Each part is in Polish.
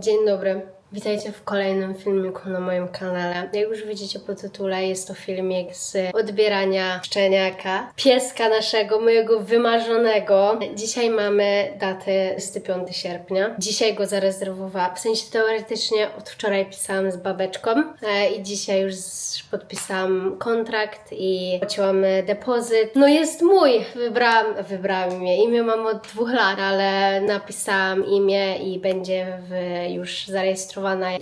Dzień dobry. Witajcie w kolejnym filmiku na moim kanale. Jak już widzicie po tytule, jest to filmik z odbierania szczeniaka, pieska naszego, mojego wymarzonego. Dzisiaj mamy datę 25 sierpnia. Dzisiaj go zarezerwowałam, w sensie teoretycznie od wczoraj pisałam z babeczką e, i dzisiaj już podpisałam kontrakt i płaciłam depozyt. No jest mój! Wybrałam, wybrałam imię. Imię mam od dwóch lat, ale napisałam imię i będzie w, już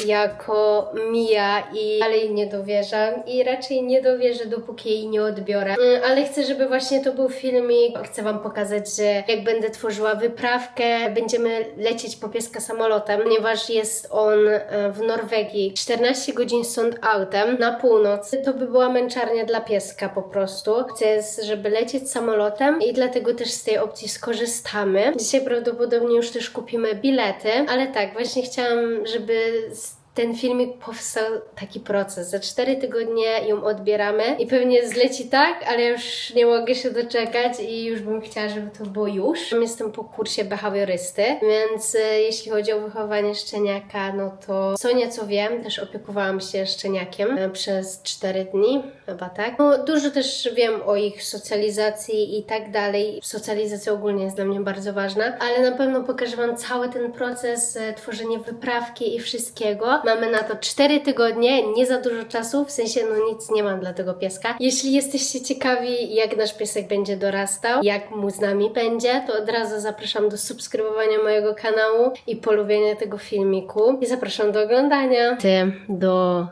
jako Mia i dalej nie dowierzam i raczej nie dowierzę, dopóki jej nie odbiorę. Mm, Ale chcę, żeby właśnie to był filmik. Chcę Wam pokazać, że jak będę tworzyła wyprawkę, będziemy lecieć po pieska samolotem, ponieważ jest on e, w Norwegii. 14 godzin stąd autem na północ. To by była męczarnia dla pieska po prostu. Chcę, żeby lecieć samolotem i dlatego też z tej opcji skorzystamy. Dzisiaj prawdopodobnie już też kupimy bilety, ale tak, właśnie chciałam, żeby z- ten filmik powstał taki proces. Za 4 tygodnie ją odbieramy i pewnie zleci tak, ale już nie mogę się doczekać i już bym chciała, żeby to było już. Jestem po kursie behawiorysty, więc e, jeśli chodzi o wychowanie szczeniaka, no to co nieco wiem, też opiekowałam się szczeniakiem e, przez 4 dni, chyba tak. No, dużo też wiem o ich socjalizacji i tak dalej. Socjalizacja ogólnie jest dla mnie bardzo ważna, ale na pewno pokażę Wam cały ten proces e, tworzenia wyprawki i wszystkiego. Mamy na to 4 tygodnie, nie za dużo czasu, w sensie no nic nie mam dla tego pieska. Jeśli jesteście ciekawi, jak nasz piesek będzie dorastał, jak mu z nami będzie, to od razu zapraszam do subskrybowania mojego kanału i polubienia tego filmiku. I zapraszam do oglądania. Ty, do...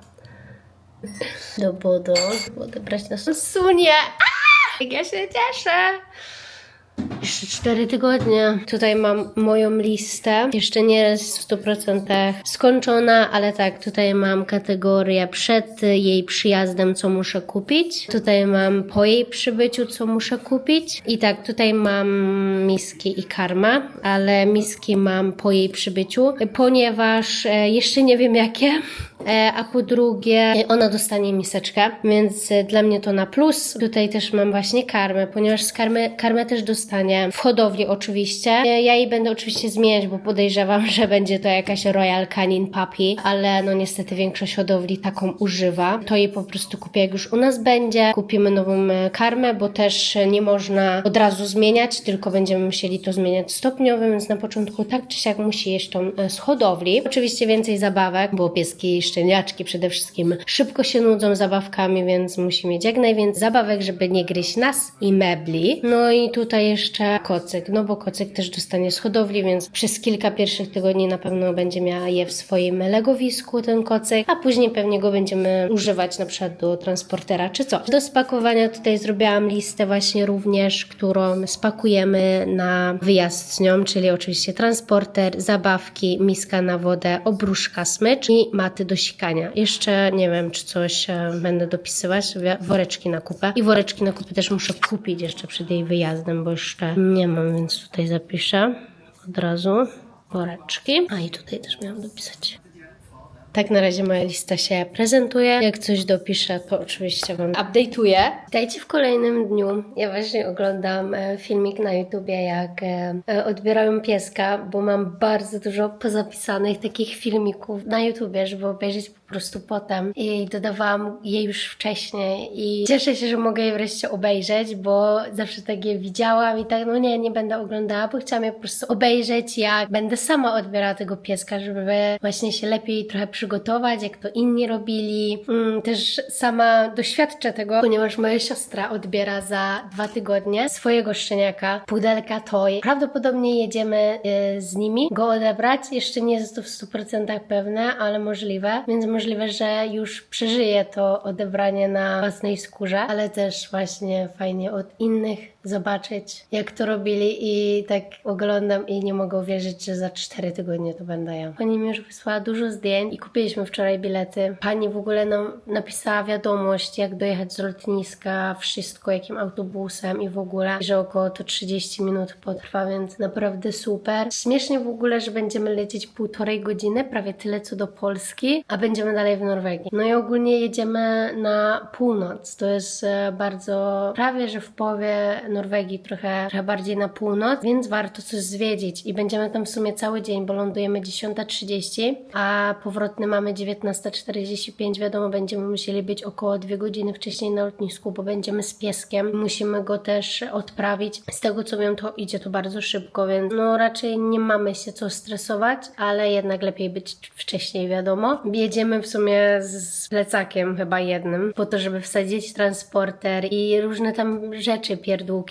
do Bodo. Odebrać nas sunie. Jak ja się cieszę! Jeszcze 4 tygodnie. Tutaj mam moją listę. Jeszcze nie jest w 100% skończona, ale tak, tutaj mam kategorię przed jej przyjazdem, co muszę kupić. Tutaj mam po jej przybyciu, co muszę kupić. I tak, tutaj mam miski i karma, ale miski mam po jej przybyciu, ponieważ e, jeszcze nie wiem jakie. E, a po drugie ona dostanie miseczkę, więc e, dla mnie to na plus. Tutaj też mam właśnie karmę, ponieważ z karmy, karmę też dostanie w hodowli oczywiście. E, Ja jej będę oczywiście zmieniać, bo podejrzewam, że będzie to jakaś Royal Canin Puppy, ale no niestety większość hodowli taką używa. To jej po prostu kupię jak już u nas będzie. Kupimy nową karmę, bo też nie można od razu zmieniać, tylko będziemy musieli to zmieniać stopniowo, więc na początku tak czy siak musi jeść tą z hodowli. Oczywiście więcej zabawek, bo pieski i szczeniaczki przede wszystkim szybko się nudzą zabawkami, więc musi mieć jak najwięcej zabawek, żeby nie gryźć nas i mebli. No i tutaj jeszcze kocyk, no bo kocyk też dostanie z hodowli, więc przez kilka pierwszych tygodni na pewno będzie miała je w swoim legowisku, ten kocyk, a później pewnie go będziemy używać na przykład do transportera czy coś. Do spakowania tutaj zrobiłam listę właśnie również, którą spakujemy na wyjazd z nią, czyli oczywiście transporter, zabawki, miska na wodę, obruszka, smycz i maty do sikania. Jeszcze nie wiem, czy coś e, będę dopisywać, woreczki na kupę. I woreczki na kupę też muszę kupić jeszcze przed jej wyjazdem, bo jeszcze nie mam, więc tutaj zapiszę od razu woreczki. A i tutaj też miałam dopisać. Tak na razie moja lista się prezentuje. Jak coś dopiszę, to oczywiście Wam update'uję. Witajcie w kolejnym dniu. Ja właśnie oglądam e, filmik na YouTubie, jak e, e, odbierają pieska, bo mam bardzo dużo pozapisanych takich filmików na YouTubie, żeby obejrzeć po prostu potem. I dodawałam je już wcześniej i cieszę się, że mogę je wreszcie obejrzeć, bo zawsze tak je widziałam i tak, no nie, nie będę oglądała, bo chciałam je po prostu obejrzeć, jak będę sama odbierała tego pieska, żeby właśnie się lepiej trochę przygotować, jak to inni robili. Mm, też sama doświadczę tego, ponieważ moja siostra odbiera za dwa tygodnie swojego szczeniaka, pudelka Toy. Prawdopodobnie jedziemy y, z nimi go odebrać. Jeszcze nie jest to w 100% pewne, ale możliwe, więc możliwe, że już przeżyję to odebranie na własnej skórze, ale też właśnie fajnie od innych zobaczyć, jak to robili i tak oglądam i nie mogę uwierzyć, że za 4 tygodnie to będę ja. Pani mi już wysłała dużo zdjęć i kupiliśmy wczoraj bilety. Pani w ogóle nam napisała wiadomość, jak dojechać z lotniska, wszystko, jakim autobusem i w ogóle, że około to 30 minut potrwa, więc naprawdę super. Śmiesznie w ogóle, że będziemy lecieć półtorej godziny, prawie tyle co do Polski, a będziemy dalej w Norwegii. No i ogólnie jedziemy na północ. To jest e, bardzo prawie, że w połowie Norwegii, trochę, trochę bardziej na północ, więc warto coś zwiedzić i będziemy tam w sumie cały dzień, bo lądujemy 10.30, a powrotny mamy 19.45, wiadomo, będziemy musieli być około 2 godziny wcześniej na lotnisku, bo będziemy z pieskiem, musimy go też odprawić. Z tego co wiem, to idzie to bardzo szybko, więc no raczej nie mamy się co stresować, ale jednak lepiej być wcześniej, wiadomo. Jedziemy w sumie z plecakiem chyba jednym, po to, żeby wsadzić transporter i różne tam rzeczy,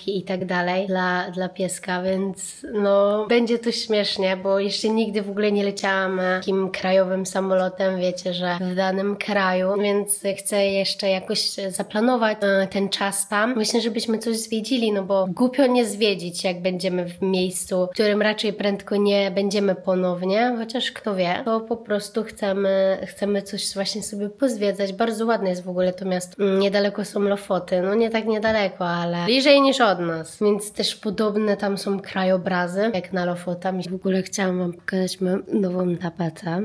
i tak dalej dla, dla pieska, więc no będzie to śmiesznie, bo jeszcze nigdy w ogóle nie leciałam takim krajowym samolotem, wiecie, że w danym kraju, więc chcę jeszcze jakoś zaplanować e, ten czas tam. Myślę, żebyśmy coś zwiedzili, no bo głupio nie zwiedzić, jak będziemy w miejscu, w którym raczej prędko nie będziemy ponownie, chociaż kto wie, to po prostu chcemy, chcemy coś właśnie sobie pozwiedzać. Bardzo ładne jest w ogóle to miasto. Mm, Niedaleko są Lofoty, no nie tak niedaleko, ale bliżej niż od nas, więc też podobne tam są krajobrazy, jak na Lofotach. W ogóle chciałam wam pokazać moją nową tapetę.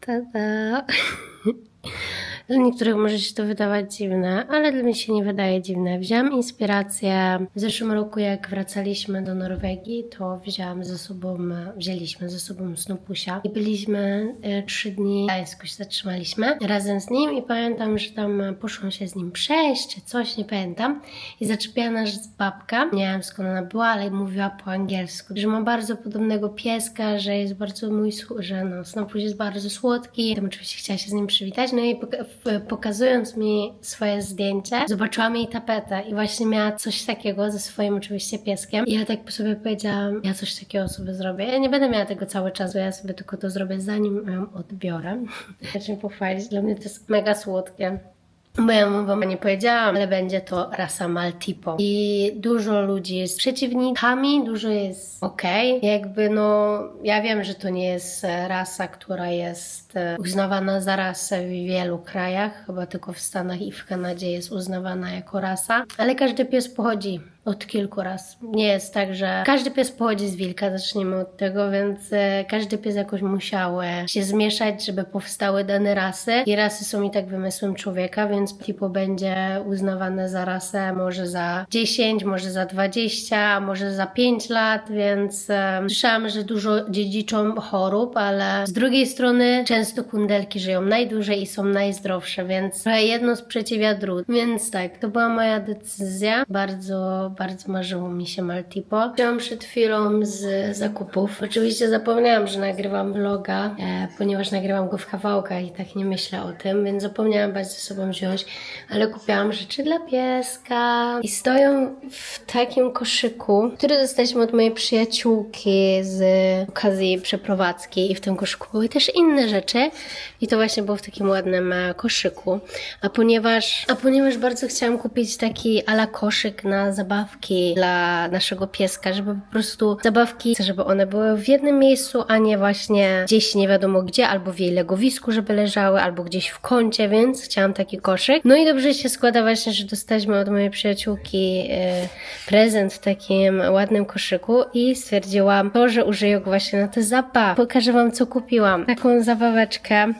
Tada! Dla niektórych może się to wydawać dziwne, ale dla mnie się nie wydaje dziwne. Wzięłam inspirację w zeszłym roku, jak wracaliśmy do Norwegii, to wzięłam ze sobą, wzięliśmy ze sobą Snupusia i byliśmy e, trzy dni w Gdańsku zatrzymaliśmy razem z nim i pamiętam, że tam poszłam się z nim przejść czy coś, nie pamiętam. I zaczepiła nas babka, nie wiem skąd ona była, ale mówiła po angielsku, że ma bardzo podobnego pieska, że jest bardzo mój, że no, jest bardzo słodki, tam oczywiście chciała się z nim przywitać, no i pokazując mi swoje zdjęcie, zobaczyłam jej tapetę i właśnie miała coś takiego ze swoim oczywiście pieskiem i ja tak sobie powiedziałam, ja coś takiego sobie zrobię. Ja nie będę miała tego cały czas, bo ja sobie tylko to zrobię zanim ją odbiorę. Zacznę pochwalić, dla mnie to jest mega słodkie. Bo ja wam nie powiedziałam, ale będzie to rasa Maltipo. I dużo ludzi jest przeciwnikami, dużo jest okej. Jakby no, ja wiem, że to nie jest rasa, która jest e, uznawana za rasę w wielu krajach, chyba tylko w Stanach i w Kanadzie jest uznawana jako rasa, ale każdy pies pochodzi od kilku raz. Nie jest tak, że każdy pies pochodzi z wilka, zacznijmy od tego, więc e, każdy pies jakoś musiał e, się zmieszać, żeby powstały dane rasy. I rasy są i tak wymysłem człowieka, więc tipo będzie uznawane za rasę może za 10, może za 20, a może za 5 lat, więc słyszałam, że dużo dziedziczą chorób, ale z drugiej strony często kundelki żyją najdłużej i są najzdrowsze, więc jedno sprzeciwia drugą. Więc tak, to była moja decyzja. Bardzo, bardzo marzyło mi się Maltipo. Wziąłam przed chwilą z zakupów. Oczywiście zapomniałam, że nagrywam vloga, e, ponieważ nagrywam go w kawałkach i tak nie myślę o tym, więc zapomniałam was ze sobą wziąć, ale kupiłam rzeczy dla pieska i stoją w takim koszyku, który dostaliśmy od mojej przyjaciółki z okazji przeprowadzki i w tym koszyku były też inne rzeczy i to właśnie było w takim ładnym e, koszyku. A ponieważ, a ponieważ bardzo chciałam kupić taki ala koszyk na zabawki dla naszego pieska, żeby po prostu zabawki, żeby one były w jednym miejscu, a nie właśnie gdzieś nie wiadomo gdzie, albo w jej legowisku, żeby leżały, albo gdzieś w kącie, więc chciałam taki koszyk. No i dobrze się składa właśnie, że dostaliśmy od mojej przyjaciółki e, prezent w takim ładnym koszyku i stwierdziłam to, że użyję go właśnie na te zabawy. Pokażę wam co kupiłam. Taką zabaweczkę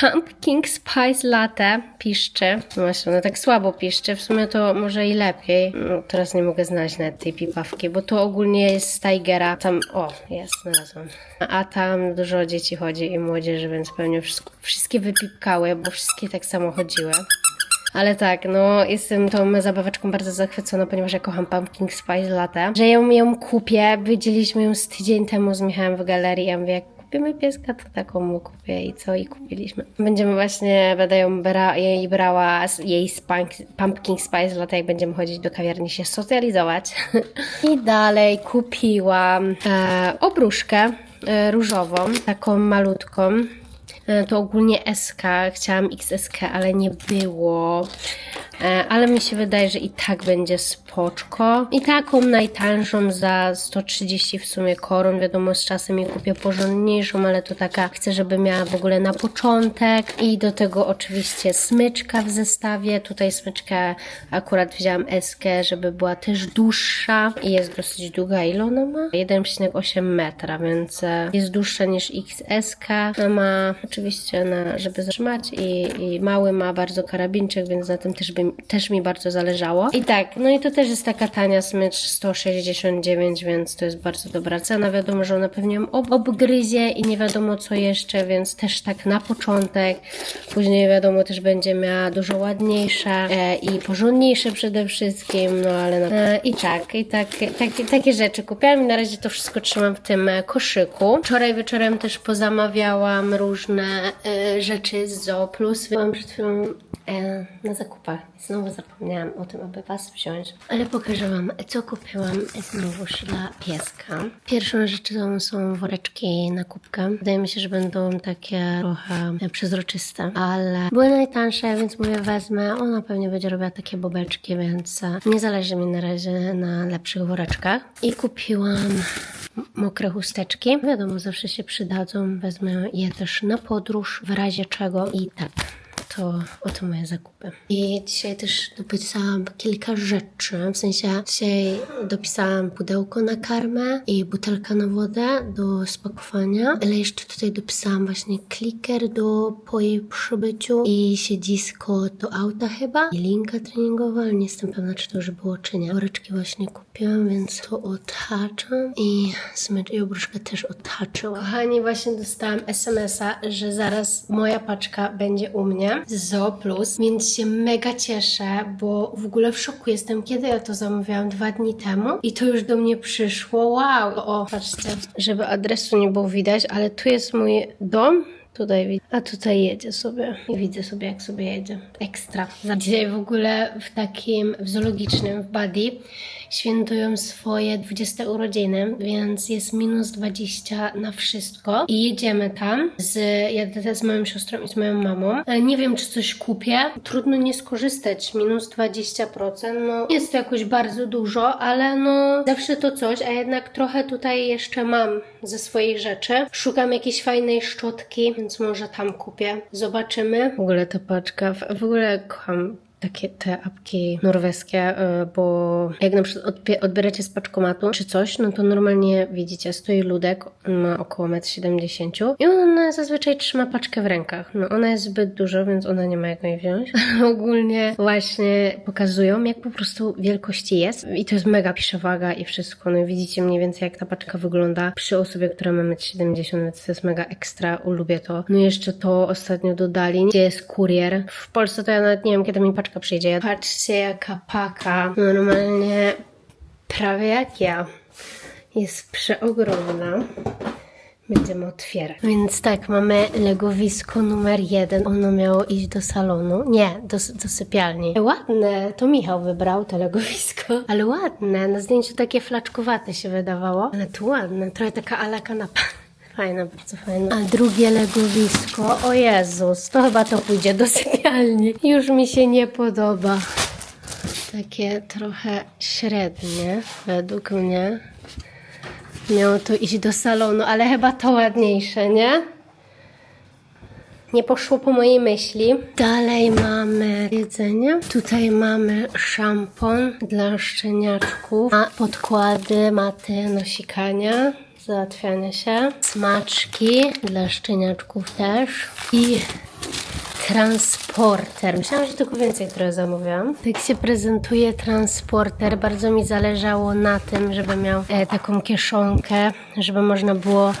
Pumpkin Spice Latte piszczy. No właśnie, ona tak słabo piszczy. W sumie to może i lepiej. No, teraz nie mogę znaleźć nawet tej pipawki, bo to ogólnie jest z Tigera. Tam, o, jest, znalazłam. A tam dużo dzieci chodzi i młodzieży, więc pewnie wszystko, wszystkie wypipkały, bo wszystkie tak samo chodziły. Ale tak, no jestem tą zabaweczką bardzo zachwycona, ponieważ ja kocham Pumpkin Spice Latte. Że ją, ją kupię, widzieliśmy ją z tydzień temu z Michałem w galerii, ja mówię, kupimy pieska, to taką mu kupię i co? I kupiliśmy. Będziemy właśnie, będę ją bra, jej brała, jej Pumpkin Spice Latte, jak będziemy chodzić do kawiarni się socjalizować. I dalej kupiłam e, obruszkę e, różową, taką malutką. E, To ogólnie SK, chciałam XSK, ale nie było. E, Ale mi się wydaje, że i tak będzie spoczko. I taką najtańszą za 130 w sumie koron. Wiadomo, z czasem je kupię porządniejszą, ale to taka chcę, żeby miała w ogóle na początek. I do tego oczywiście smyczka w zestawie. Tutaj smyczkę akurat wzięłam SK, żeby była też dłuższa i jest dosyć długa. Ile ona ma? 1,8 metra, więc e, jest dłuższa niż XSK. Ma oczywiście, na, żeby zatrzymać i, i mały ma bardzo karabinczyk, więc na tym też bym też mi bardzo zależało. I tak, no i to też jest taka tania smycz 169, więc to jest bardzo dobra cena. Wiadomo, że ona pewnie ob obgryzie i nie wiadomo co jeszcze, więc też tak na początek. Później wiadomo też będzie miała dużo ładniejsze e, i porządniejsze przede wszystkim, no ale na... e, i tak, i tak, takie, takie rzeczy kupiłam i na razie to wszystko trzymam w tym e, koszyku. Wczoraj wieczorem też pozamawiałam różne e, rzeczy z Zoo Plus. Przed chwilą e, na zakupach. Znowu zapomniałam o tym, aby Was wziąć. Ale pokażę Wam, co kupiłam znowuż dla pieska. Pierwszą rzeczą są woreczki na kubkę. Wydaje mi się, że będą takie trochę przezroczyste, ale były najtańsze, więc mówię wezmę. Ona pewnie będzie robiła takie bobeczki, więc e, nie zależy mi na razie na lepszych woreczkach. I kupiłam mokre chusteczki. Wiadomo, zawsze się przydadzą. Wezmę je też na podróż, w razie czego. I tak. To oto moje zakupy. I dzisiaj też dopisałam kilka rzeczy. W sensie dzisiaj dopisałam pudełko na karmę i butelka na wodę do spakowania. Ale jeszcze tutaj dopisałam właśnie kliker do po jej przybyciu i siedzisko do auta chyba. I linka treningowa, ale nie jestem pewna, czy to już było, czy nie. Woreczki właśnie kupiłam, więc to odhaczam i smycz i obruszkę też odhaczyłam. Kochani, właśnie dostałam SMS-a, że zaraz moja paczka będzie u mnie z Plus, więc się mega cieszę, bo w ogóle w szoku jestem, kiedy ja to zamówiłam dwa dni temu i to już do mnie przyszło. Wow! O, patrzcie, żeby adresu nie było widać, ale tu jest mój dom. Tutaj a tutaj jedzie sobie i widzę sobie, jak sobie jedzie. Ekstra. Dzisiaj w ogóle w takim, w zoologicznym, w Buddy świętują swoje 20 urodziny, więc jest minus 20 na wszystko i jedziemy tam z, jadę z moją siostrą i z moją mamą. E, Nie wiem, czy coś kupię. Trudno nie skorzystać. Minus 20%, no jest to jakoś bardzo dużo, ale no zawsze to coś, a jednak trochę tutaj jeszcze mam ze swoich rzeczy. Szukam jakiejś fajnej szczotki, więc może tam kupię. Zobaczymy. W ogóle ta paczka, w, ogóle kocham takie te apki norweskie, y, bo jak na przykład odbie- odbieracie z paczkomatu czy coś, no to normalnie widzicie, stoi ludek, ma około 1,70 m i on zazwyczaj trzyma paczkę w rękach. No ona jest zbyt dużo, więc ona nie ma jak jej wziąć. Ogólnie właśnie pokazują, jak po prostu wielkości jest i to jest mega przewaga i wszystko. No i widzicie mniej więcej, jak ta paczka wygląda przy osobie, która ma 1,70 m, więc to jest mega ekstra, lubię to. No i jeszcze to ostatnio dodali, gdzie jest kurier. W Polsce to ja nawet nie wiem, kiedy mi paczka przyjdzie. Patrzcie, jaka paka. Normalnie prawie jak ja. Jest przeogromna. Będziemy otwierać. Więc tak, mamy legowisko numer jeden. Ono miało iść do salonu. Nie, do, do sypialni. Ładne, to Michał wybrał to legowisko. Ale ładne, na zdjęciu takie flaczkowate się wydawało. Ale tu ładne, trochę taka ala kanapa. Fajne, bardzo fajne. A drugie legowisko, o Jezus, to chyba to pójdzie do sypialni. Już mi się nie podoba. Takie trochę średnie, według mnie. Miało to iść do salonu, ale chyba to ładniejsze, nie? Nie poszło po mojej myśli. Dalej mamy jedzenie. Tutaj mamy szampon dla szczeniaczków, a podkłady, maty, nosikania, załatwiania się, smaczki dla szczeniaczków też i transporter. Myślałam, że tylko więcej trochę zamówiłam. Tak się prezentuje transporter. Bardzo mi zależało na tym, żeby miał e, taką kieszonkę, żeby można było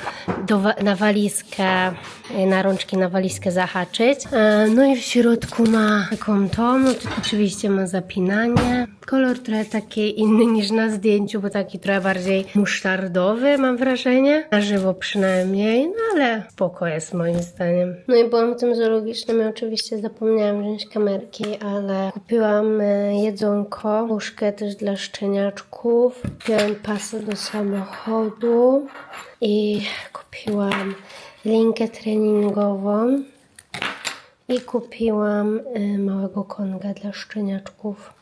do, na walizkę, e, na rączki na walizkę zahaczyć. E, no i w środku ma taką tą, no oczywiście ma zapinanie. Kolor trochę taki inny niż na zdjęciu, bo taki trochę bardziej musztardowy mam wrażenie. Na żywo przynajmniej, no ale spoko jest moim zdaniem. No i byłam w tym zoologicznym i oczywiście zapomniałam wziąć kamerki, ale kupiłam e, jedzonko, łóżkę też dla szczeniaczków, kupiłam pasy do samochodu i kupiłam linkę treningową i kupiłam y, małego konga dla szczeniaczków.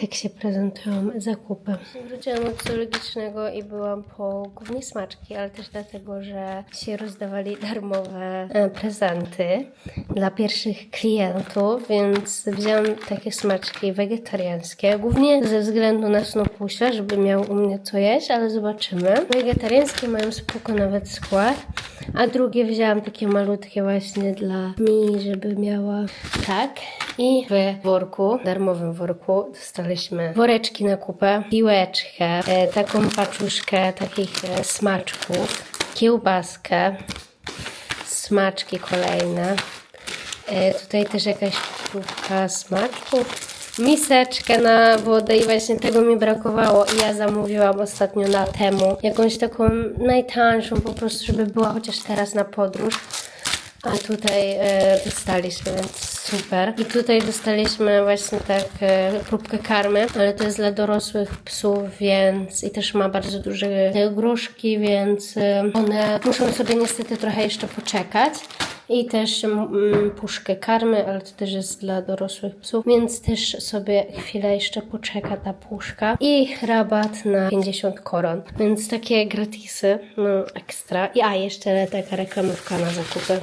Tak się prezentują zakupy. Wróciłam od zoologicznego i byłam po głównie smaczki, ale też dlatego, że się rozdawali darmowe e, prezenty. dla pierwszych klientów, więc wziąłam takie smaczki wegetariańskie, głównie ze względu na Snopusia, żeby miał u mnie co jeść, ale zobaczymy. Wegetariańskie mają spoko nawet skład, a drugie wzięłam takie malutkie właśnie dla mi, żeby miała tak. I w worku, darmowym worku, dostaliśmy woreczki na kupę, piłeczkę, e, taką paczuszkę takich e, smaczków, kiełbaskę, smaczki kolejne. E, tutaj też jakaś próbka smaczków. Miseczkę na wodę i właśnie tego mi brakowało i ja zamówiłam ostatnio na temu jakąś taką najtańszą po prostu, żeby była chociaż teraz na podróż. A tutaj e, dostaliśmy, więc super. I tutaj dostaliśmy właśnie tak e, próbkę karmy, ale to jest dla dorosłych psów, więc i też ma bardzo duże gruszki, więc e, one muszą sobie niestety trochę jeszcze poczekać. I też mm, puszkę karmy, ale to też jest dla dorosłych psów, więc też sobie chwilę jeszcze poczeka ta puszka. I rabat na 50 koron, więc takie gratisy, no ekstra. I a, jeszcze taka reklamówka na zakupy.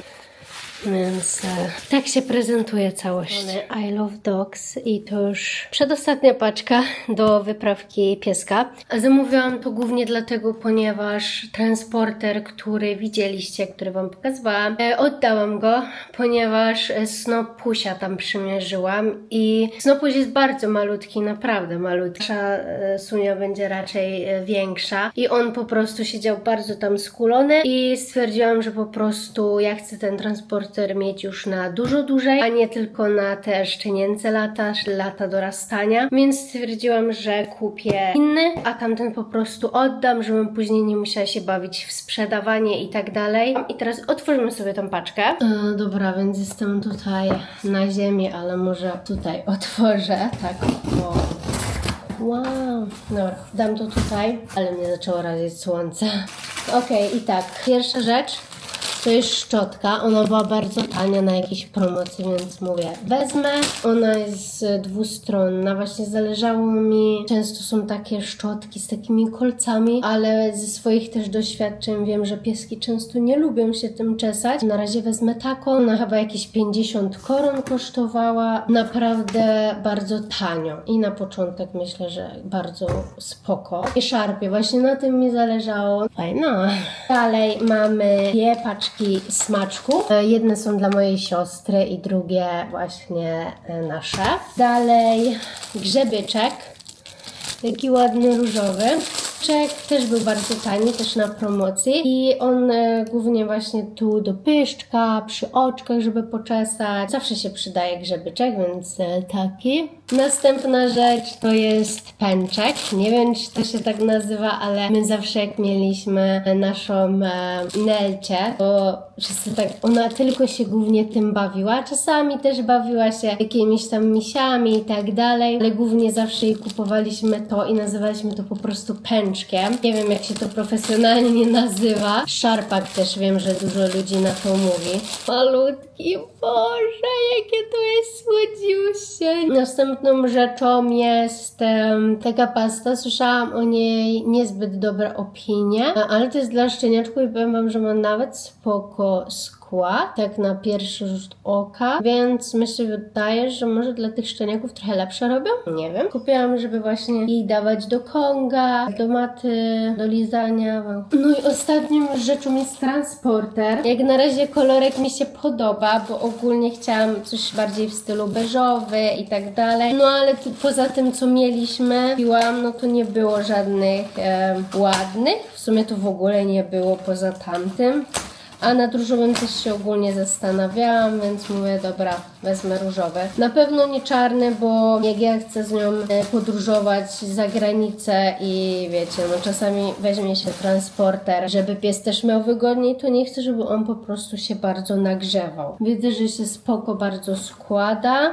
Więc e, tak się prezentuje całość. I love dogs i to już przedostatnia paczka do wyprawki pieska. Zamówiłam to głównie dlatego, ponieważ transporter, który widzieliście, który wam pokazywałam, e, oddałam go, ponieważ e, Snopusia tam przymierzyłam i Snopuś jest bardzo malutki, naprawdę malutki. Nasza Sunia będzie raczej większa i on po prostu siedział bardzo tam skulony i stwierdziłam, że po prostu ja chcę ten transporter mieć już na dużo dłużej, a nie tylko na te szczenięce lata, lata dorastania, więc stwierdziłam, że kupię inny, a tamten po prostu oddam, żebym później nie musiała się bawić w sprzedawanie i tak dalej. I teraz otworzymy sobie tą paczkę. E, dobra, więc jestem tutaj na ziemi, ale może tutaj otworzę, tak o. Wow, dobra, dam to tutaj, ale mnie zaczęło razić słońce. Okej, i tak, pierwsza rzecz to jest szczotka. Ona była bardzo tania na jakiejś promocji, więc mówię, wezmę. Ona jest dwustronna. Właśnie zależało mi. Często są takie szczotki z takimi kolcami, ale ze swoich też doświadczeń wiem, że pieski często nie lubią się tym czesać. Na razie wezmę taką. Ona chyba jakieś 50 koron kosztowała. Naprawdę bardzo tanio. I na początek myślę, że bardzo spoko. I szarpie. Właśnie na tym mi zależało. Fajno. Dalej mamy dwie paczki smaczków. E, Jedne są dla mojej siostry i drugie właśnie e, nasze. Dalej grzebyczek. Taki ładny różowy. Czek też był bardzo tani, też na promocji. I on e, głównie właśnie tu do pyszczka, przy oczkach, żeby poczesać. Zawsze się przydaje grzebyczek, więc taki. Następna rzecz to jest pęczek. Nie wiem, czy to się tak nazywa, ale my zawsze jak mieliśmy naszą e, to wszyscy tak, ona tylko się głównie tym bawiła. Czasami też bawiła się jakimiś tam misiami i tak dalej, ale głównie zawsze jej kupowaliśmy to i nazywaliśmy to po prostu pęczkiem. Nie wiem, jak się to profesjonalnie nie nazywa. Szarpak też wiem, że dużo ludzi na to mówi. Malutki, Boże, jakie to jest słodziusie. Następną rzeczą jest taka pasta. Słyszałam o niej niezbyt dobre opinie, ale to jest dla szczeniaczków i powiem wam, że ma nawet spoko skład, tak na pierwszy rzut oka, więc mi się wydaje, że może dla tych szczeniaków trochę lepsze robią. Nie wiem. Kupiłam, żeby właśnie jej dawać do konga, do maty, do lizania. No i ostatnią rzeczą jest transporter. Jak na razie kolorek mi się podoba, bo ogólnie chciałam coś bardziej w stylu beżowy i tak dalej. No ale poza tym, co mieliśmy, piłam, no to nie było żadnych em, ładnych. W sumie to w ogóle nie było poza tamtym. A nad różowym też się ogólnie zastanawiałam, więc mówię, dobra, wezmę różowy. Na pewno nie czarny, bo jak ja chcę z nią e, podróżować za granicę i wiecie, no czasami weźmie się transporter, żeby pies też miał wygodniej, to nie chcę, żeby on po prostu się bardzo nagrzewał. Widzę, że się spoko bardzo składa.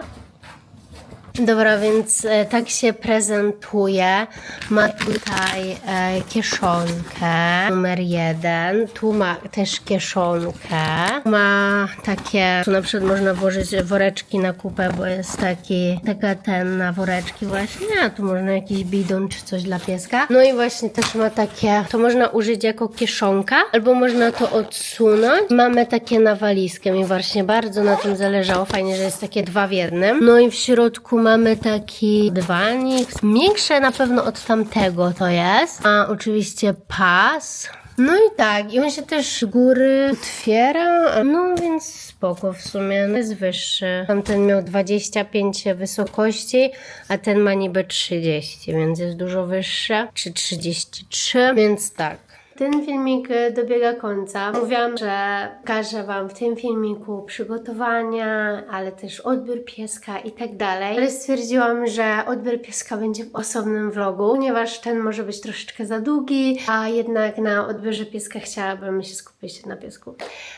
Dobra, więc e, tak się prezentuje. Ma tutaj e, kieszonkę numer jeden. Tu ma też kieszonkę. Ma takie, tu na przykład można włożyć woreczki na kupę, bo jest taki, taka ten na woreczki właśnie. A tu można jakiś bidon czy coś dla pieska. No i właśnie też ma takie, to można użyć jako kieszonka, albo można to odsunąć. Mamy takie na walizkę. Mi właśnie bardzo na tym zależało. Fajnie, że jest takie dwa w jednym. No i w środku mamy taki dywanik. Większe na pewno od tamtego to jest. A oczywiście pas. No i tak, i on się też z góry otwiera, no więc spoko w sumie, no jest wyższy. Tamten miał 25 wysokości, a ten ma niby 30, więc jest dużo wyższy, czy 33, więc tak. Ten filmik e, dobiega końca. Mówiłam, że pokażę Wam w tym filmiku przygotowania, ale też odbiór pieska i tak dalej. Ale stwierdziłam, że odbiór pieska będzie w osobnym vlogu, ponieważ ten może być troszeczkę za długi, a jednak na odbiorze pieska chciałabym się skupić na piesku,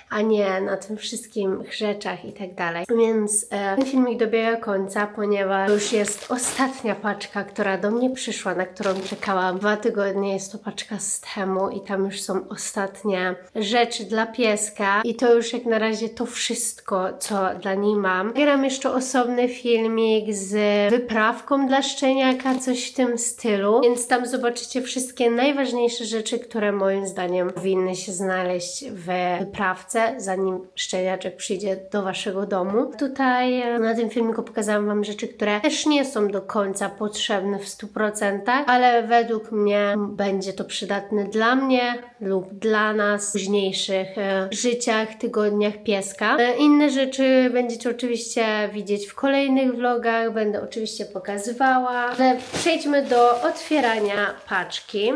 a nie na tym wszystkim rzeczach i tak dalej. Więc e, ten filmik dobiega końca, ponieważ już jest ostatnia paczka, która do mnie przyszła, na którą czekałam dwa tygodnie. Jest to paczka z temu i tam już są ostatnie rzeczy dla pieska i to już jak na razie to wszystko, co dla niej mam. Gram jeszcze osobny filmik z wyprawką dla szczeniaka, coś w tym stylu, więc tam zobaczycie wszystkie najważniejsze rzeczy, które moim zdaniem powinny się znaleźć w wyprawce, zanim szczeniaczek przyjdzie do waszego domu. Tutaj e, na tym filmiku pokazałam wam rzeczy, które też nie są do końca potrzebne w 100%, ale według mnie będzie to przydatne dla mnie lub dla nas w późniejszych e, życiach, tygodniach pieska. E, inne rzeczy będziecie oczywiście widzieć w kolejnych vlogach, będę oczywiście pokazywała, ale przejdźmy do otwierania paczki.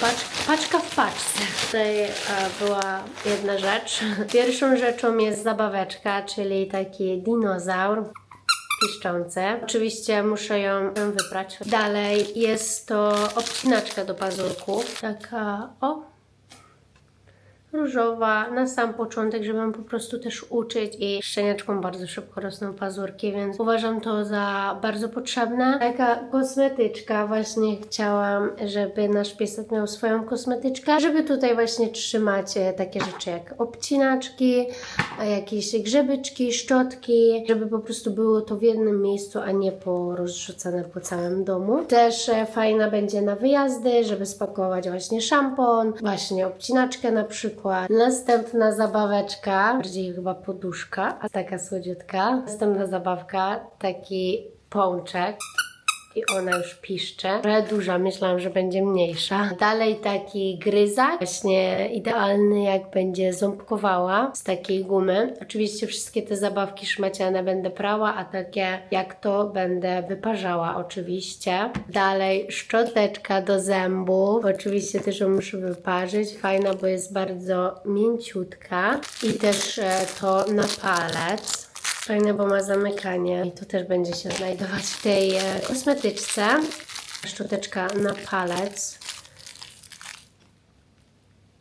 Pacz, paczka w paczce. Tutaj e, była jedna rzecz. Pierwszą rzeczą jest zabaweczka, czyli taki dinozaur piszczący. Oczywiście muszę ją wybrać. Dalej jest to obcinaczka do pazurków. Taka, o, różowa na sam początek, żebym po prostu też uczyć i szczeniaczkom bardzo szybko rosną pazurki, więc uważam to za bardzo potrzebne. Taka kosmetyczka, właśnie chciałam, żeby nasz piesek miał swoją kosmetyczkę, żeby tutaj właśnie trzymać takie rzeczy jak obcinaczki, jakieś grzebyczki, szczotki, żeby po prostu było to w jednym miejscu, a nie porozrzucane po całym domu. Też e, fajna będzie na wyjazdy, żeby spakować właśnie szampon, właśnie obcinaczkę na przykład. Następna zabaweczka, bardziej chyba poduszka, a taka słodziutka. Następna zabawka, taki pączek. I ona już piszcze. Trochę duża, myślałam, że będzie mniejsza. Dalej taki gryzak, właśnie idealny jak będzie ząbkowała z takiej gumy. Oczywiście wszystkie te zabawki szmaciane będę prała, a takie jak to będę wyparzała oczywiście. Dalej szczoteczka do zębów. Oczywiście też ją muszę wyparzyć. Fajna, bo jest bardzo mięciutka. I też e, to na palec. Fajne, bo ma zamykanie i to też będzie się znajdować w tej e, kosmetyczce. Szczoteczka na palec.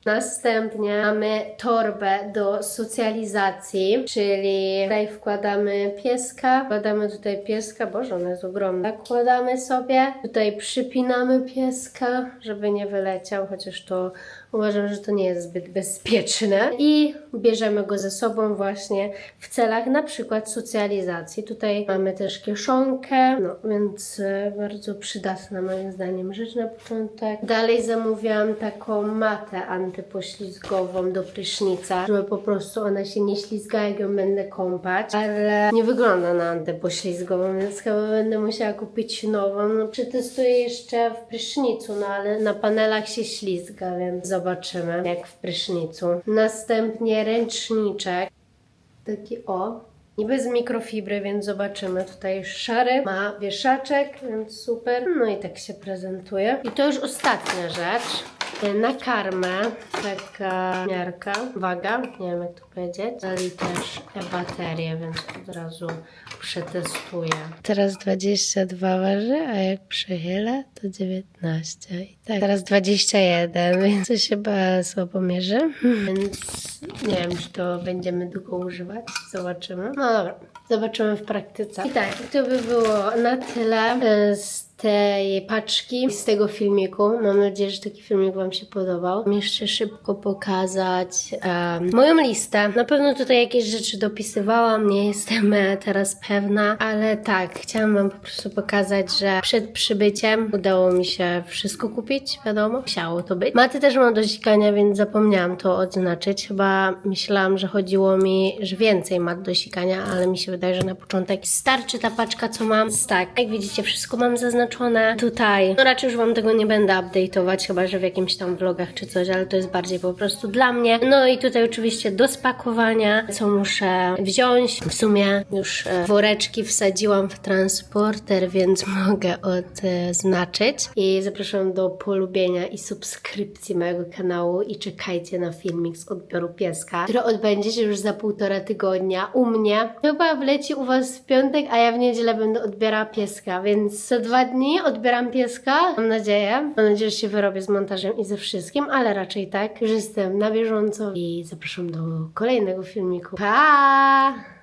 Następnie mamy torbę do socjalizacji, czyli tutaj wkładamy pieska, wkładamy tutaj pieska, boże ona jest ogromna, wkładamy sobie, tutaj przypinamy pieska, żeby nie wyleciał, chociaż to uważam, że to nie jest zbyt bezpieczne i bierzemy go ze sobą właśnie w celach na przykład socjalizacji. Tutaj mamy też kieszonkę, no więc e, bardzo przydatna moim zdaniem rzecz na początek. Dalej zamówiłam taką matę antypoślizgową do prysznica, żeby po prostu ona się nie ślizga, jak ją będę kąpać, ale nie wygląda na antypoślizgową, więc chyba będę musiała kupić nową. No przetestuję jeszcze w prysznicu, no ale na panelach się ślizga, więc zobaczymy jak w prysznicu. Następnie ręczniczek, taki o, Niby z mikrofibry, więc zobaczymy. Tutaj szary, ma wieszaczek, więc super. No i tak się prezentuje. I to już ostatnia rzecz. Na karmę taka miarka, waga, nie wiem jak to powiedzieć. Dali też baterię, więc od razu przetestuję. Teraz 22 waży, a jak przechylę to 19. I tak, teraz 21, więc to się chyba słabo mierzy. Więc nie wiem, czy to będziemy długo używać. Zobaczymy. No dobra, zobaczymy w praktyce. I tak, to by było na tyle e, z tej paczki, z tego filmiku. Mam nadzieję, że taki filmik Wam się podobał. Jeszcze szybko pokazać em, moją listę. Na pewno tutaj jakieś rzeczy dopisywałam, nie jestem e, teraz pewna, ale tak, chciałam Wam po prostu pokazać, że przed przybyciem udało mi się wszystko kupić, wiadomo, musiało to być. Maty też mam do sikania, więc zapomniałam to odznaczyć. Chyba myślałam, że chodziło mi, że więcej mat do sikania, ale mi się wydaje, że na początek starczy ta paczka, co mam. Tak, jak widzicie, wszystko mam zaznaczone. Tutaj, no raczej już Wam tego nie będę update'ować, chyba, że w jakimś tam vlogach czy coś, ale to jest bardziej po prostu dla mnie. No i tutaj oczywiście do spakowania, co muszę wziąć. W sumie już e, woreczki wsadziłam w transporter, więc mogę odznaczyć. I zapraszam do polubienia i subskrypcji mojego kanału i czekajcie na filmik z odbioru pieska, który odbędzie się już za półtora tygodnia u mnie. Chyba wleci u Was w piątek, a ja w niedzielę będę odbierała pieska, więc za dwa dni odbieram pieska. Mam nadzieję. Mam nadzieję, że się wyrobię z montażem i ze wszystkim, ale raczej tak, że jestem na bieżąco i zapraszam do kolejnego filmiku. Pa!